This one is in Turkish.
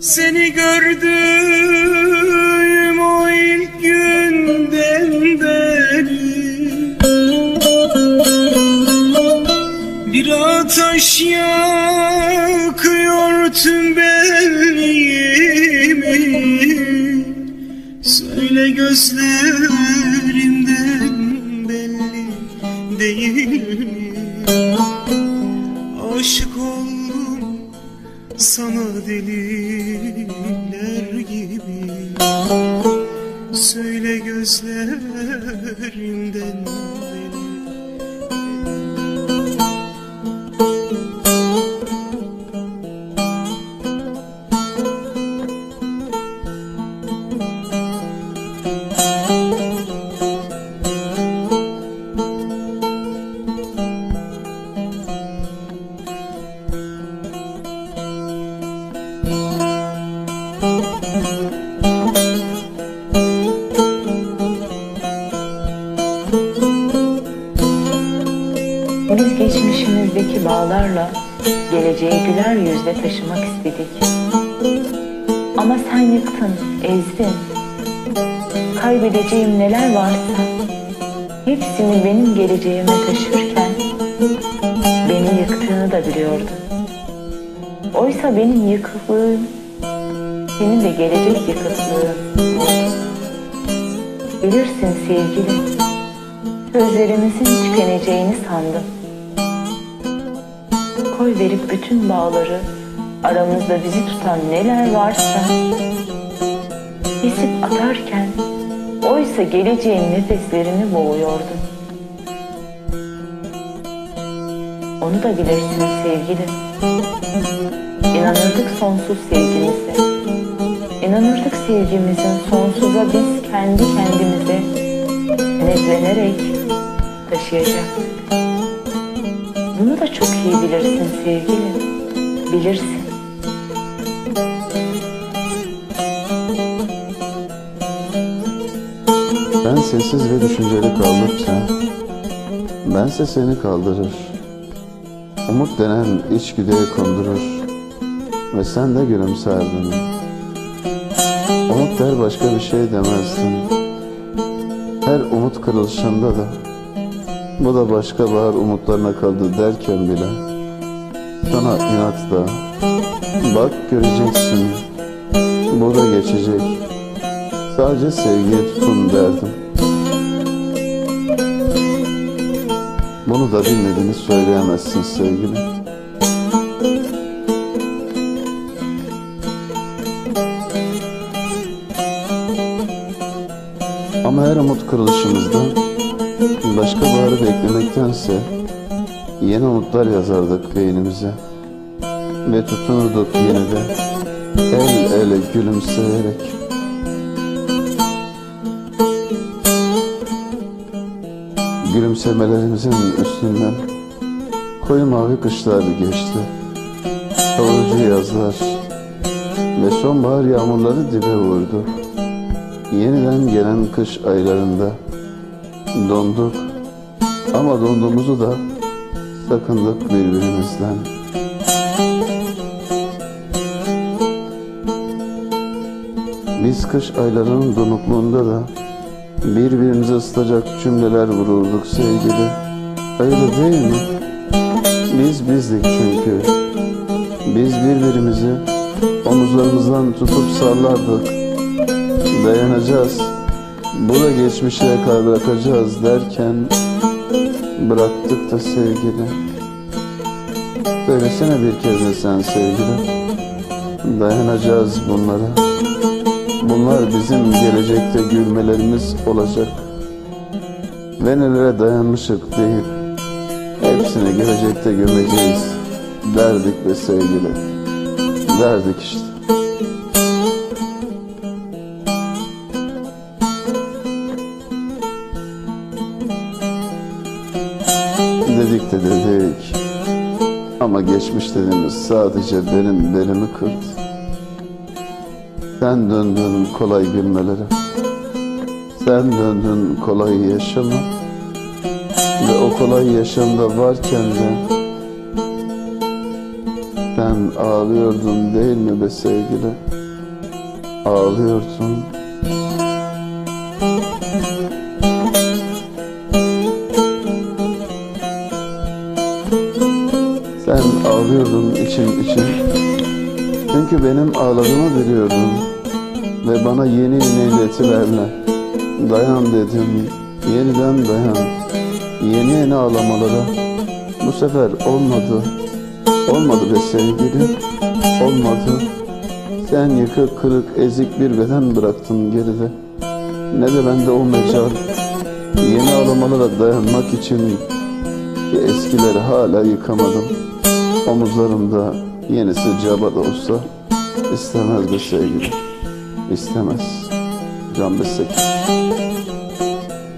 Seni gördüğüm o ilk günden beri. Bir ateş yakıyor tüm benliğimi Söyle gözlerimden Söyle gözlerimden geçmişimizdeki bağlarla geleceği güler yüzle taşımak istedik. Ama sen yıktın, ezdin. Kaybedeceğim neler varsa hepsini benim geleceğime taşırken beni yıktığını da biliyordun. Oysa benim yıkıklığım senin de gelecek yıkıklığın. Bilirsin sevgilim, Sözlerimizin tükeneceğini sandım. Koy verip bütün bağları, aramızda bizi tutan neler varsa, kesip atarken, oysa geleceğin nefeslerini boğuyordum. Onu da bilirsin sevgilim. İnanırdık sonsuz sevgimize. İnanırdık sevgimizin sonsuza biz kendi kendimize kenetlenerek taşıyacaktık. Da çok iyi bilirsin sevgilim. Bilirsin. Ben sessiz ve düşünceli kaldıkça bense seni kaldırır. Umut denen içgüdüye kondurur ve sen de gülümserdin. Umut der başka bir şey demezdin. Her umut kırılışında da bu da başka bahar umutlarına kaldı derken bile sana inat da bak göreceksin bu da geçecek. Sadece sevgiye tutun derdim. Bunu da bilmediğini söyleyemezsin sevgilim. Ama her umut kırılışımızda başka baharı beklemektense yeni umutlar yazardık beynimize ve tutunurduk yine de el ele gülümseyerek. Gülümsemelerimizin üstünden koyu mavi kışlar geçti. Kavurucu yazlar ve sonbahar yağmurları dibe vurdu. Yeniden gelen kış aylarında donduk ama donduğumuzu da sakındık birbirimizden. Biz kış aylarının donukluğunda da birbirimize ısıtacak cümleler vururduk sevgili. Öyle değil mi? Biz bizdik çünkü. Biz birbirimizi omuzlarımızdan tutup sallardık. Dayanacağız. Bu da geçmişe kadar bırakacağız derken bıraktık da sevgili. Söylesene bir kez de sen sevgili. Dayanacağız bunlara. Bunlar bizim gelecekte gülmelerimiz olacak. Ve nelere dayanmışık deyip hepsini gelecekte gömeceğiz derdik ve sevgili. Derdik işte. Dedik de dedik. Ama geçmiş dediğimiz sadece benim belimi kırdı. Sen döndün kolay gülmelere. Sen döndün kolay yaşama. Ve o kolay yaşamda varken de Sen ağlıyordun değil mi be sevgili? Ağlıyordun. İçin için. Çünkü benim ağladığımı biliyordun. Ve bana yeni iletilerle dayan dedim. Yeniden dayan. Yeni yeni ağlamalara. Bu sefer olmadı. Olmadı be sevgili. Olmadı. Sen yıkık kırık ezik bir beden bıraktın geride. Ne de bende o mecal. Yeni ağlamalara dayanmak için ki eskileri hala yıkamadım. Omuzlarımda yenisi caba da olsa istemez be sevgili. İstemez. Can besek.